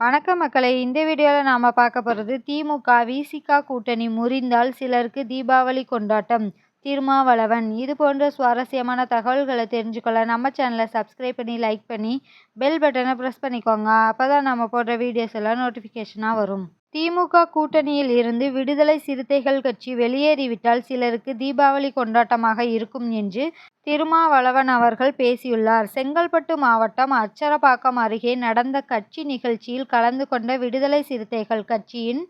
வணக்கம் மக்களை. இந்த வீடியோவில் நாம் பார்க்க போகிறது திமுக விசிக கூட்டணி முறிந்தால் சிலருக்கு தீபாவளி கொண்டாட்டம். திருமாவளவன் இது போன்ற சுவாரஸ்யமான தகவல்களை தெரிஞ்சுக்கொள்ள நம்ம சேனலை சப்ஸ்கிரைப் பண்ணி லைக் பண்ணி பெல் பட்டனை ப்ரெஸ் பண்ணிக்கோங்க. அப்போ தான் நம்ம போடுற வீடியோஸ் எல்லாம் நோட்டிஃபிகேஷனாக வரும். திமுக கூட்டணியில் இருந்து விடுதலை சிறுத்தைகள் கட்சி வெளியேறிவிட்டால் சிலருக்கு தீபாவளி கொண்டாட்டமாக இருக்கும் என்று திருமாவளவன் அவர்கள் பேசியுள்ளார். செங்கல்பட்டு மாவட்டம் அச்சரப்பாக்கம் அருகே நடந்த கட்சி நிகழ்ச்சியில் கலந்து கொண்ட விடுதலை சிறுத்தைகள் கட்சியின்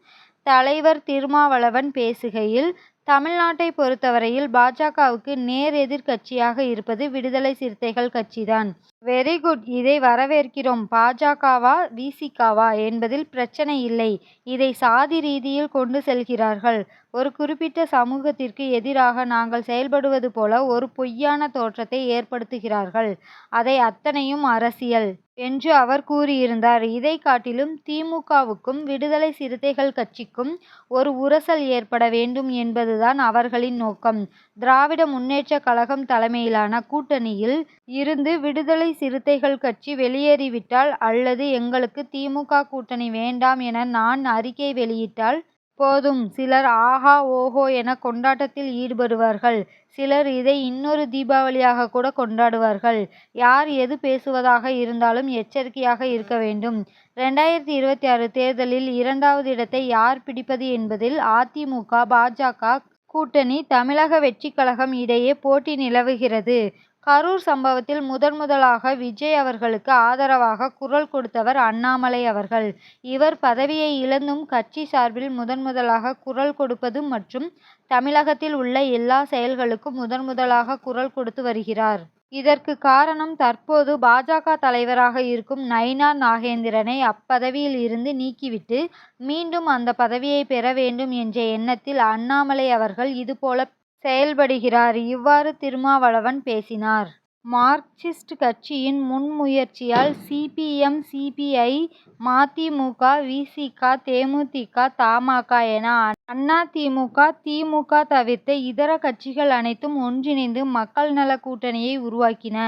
தலைவர் திருமாவளவன் பேசுகையில் தமிழ்நாட்டை பொறுத்தவரையில் பாஜகவுக்கு நேர் எதிர்க்கட்சியாக இருப்பது விடுதலை சிறுத்தைகள் கட்சிதான். வெரி குட் இதை வரவேற்கிறோம். பாஜகவா விசிகாவா என்பதில் பிரச்சனை இல்லை. இதை சாதி ரீதியில் கொண்டு செல்கிறார்கள். ஒரு குறிப்பிட்ட சமூகத்திற்கு எதிராக நாங்கள் செயல்படுவது போல ஒரு பொய்யான தோற்றத்தை ஏற்படுத்துகிறார்கள். அதை அத்தனையும் அரசியல் என்று அவர் கூறியிருந்தார். இதை காட்டிலும் திமுகவுக்கும் விடுதலை சிறுத்தைகள் கட்சிக்கும் ஒரு உரசல் ஏற்பட வேண்டும் என்பதுதான் அவர்களின் நோக்கம். திராவிட முன்னேற்ற கழகம் தலைமையிலான கூட்டணியில் இருந்து விடுதலை சிறுத்தைகள் கட்சி வெளியேறிவிட்டால் அல்லது எங்களுக்கு திமுக கூட்டணி வேண்டாம் என நான் அறிக்கை வெளியிட்டால் போதும். சிலர் ஆஹா ஓஹோ என கொண்டாட்டத்தில் ஈடுபடுவார்கள். சிலர் இதை இன்னொரு தீபாவளியாக கூட கொண்டாடுவார்கள். யார் எது பேசுவதாக இருந்தாலும் எச்சரிக்கையாக இருக்க வேண்டும். ரெண்டாயிரத்தி இருபத்தி ஆறு தேர்தலில் இரண்டாவது இடத்தை யார் பிடிப்பது என்பதில் அதிமுக பாஜக கூட்டணி தமிழக வெற்றி கழகம் இடையே போட்டி நிலவுகிறது. கரூர் சம்பவத்தில் முதன் முதலாக விஜய் அவர்களுக்கு ஆதரவாக குரல் கொடுத்தவர் அண்ணாமலை அவர்கள். இவர் பதவியை இழந்தும் கட்சி சார்பில் முதன் முதலாக குரல் கொடுப்பது மற்றும் தமிழகத்தில் உள்ள எல்லா செயல்களுக்கும் முதன் முதலாக குரல் கொடுத்து வருகிறார். இதற்கு காரணம் தற்போது பாஜக தலைவராக இருக்கும் நயினார் நாகேந்திரனை அப்பதவியில் இருந்து நீக்கிவிட்டு மீண்டும் அந்த பதவியை பெற வேண்டும் என்ற எண்ணத்தில் அண்ணாமலை அவர்கள் இதுபோல செயல்படுகிறார் இவ்வாறு திருமாவளவன் பேசினார். மார்க்சிஸ்ட் கட்சியின் முன்முயற்சியால் சிபிஎம் சிபிஐ மதிமுக விசிக தேமுதிக தமாக என அதிமுக திமுக தவிர்த்த இதர கட்சிகள் அனைத்தும் ஒன்றிணைந்து மக்கள் நல கூட்டணியை உருவாக்கின.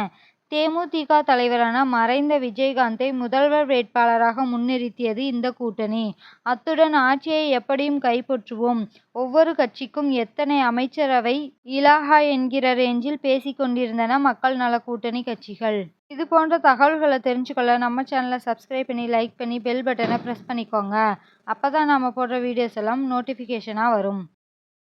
தேமுதிக தலைவரான மறைந்த விஜயகாந்தை முதல்வர் வேட்பாளராக முன்னிறுத்தியது இந்த கூட்டணி. அத்துடன் ஆட்சியை எப்படியும் கைப்பற்றுவோம். ஒவ்வொரு கட்சிக்கும் எத்தனை அமைச்சரவை இலாகா என்கிற ரேஞ்சில் பேசிக் கொண்டிருந்தன மக்கள் நல கூட்டணி கட்சிகள். இது போன்ற தகவல்களை தெரிஞ்சுக்கொள்ள நம்ம சேனலை சப்ஸ்கிரைப் பண்ணி லைக் பண்ணி பெல் பட்டனை பிரஸ் பண்ணிக்கோங்க. அப்பதான் நாம போடுற வீடியோஸ் எல்லாம் நோட்டிபிகேஷனா வரும்.